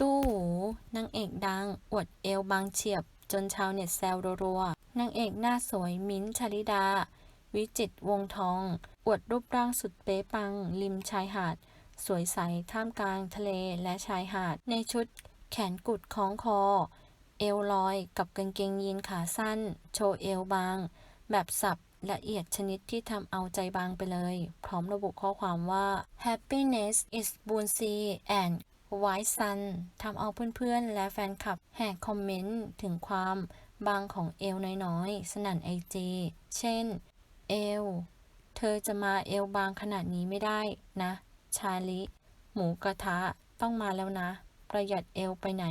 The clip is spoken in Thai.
ตู้หูนางเอกดัง อวดเอวบางเฉียบ จนชาวเน็ตแซวรัวๆนางเอกหน้าสวยมิ้นท์ชลิดา วิจิตวงทอง อวดรูปร่างสุดเป๊ะปัง ริมชายหาด สวยใสท่ามกลางทะเลและชายหาด ในชุดแขนกุดคล้องคอ เอวลอยกับกางเกงยีนขาสั้น โชว์เอวบาง แบบสับละเอียดชนิดที่ทำเอาใจบางไปเลย พร้อมระบุข้อความว่า happiness is bouncy and ไวซันทำเอาเพื่อนๆ และแฟนคลับแหกคอมเมนต์ถึงความบางของเอวน้อยๆ สนั่นไอจีเช่น เอว เธอจะมาเอวบางขนาดนี้ไม่ได้นะ ชาลิ หมูกระทะต้องมาแล้วนะ ประหยัดเอวไปไหน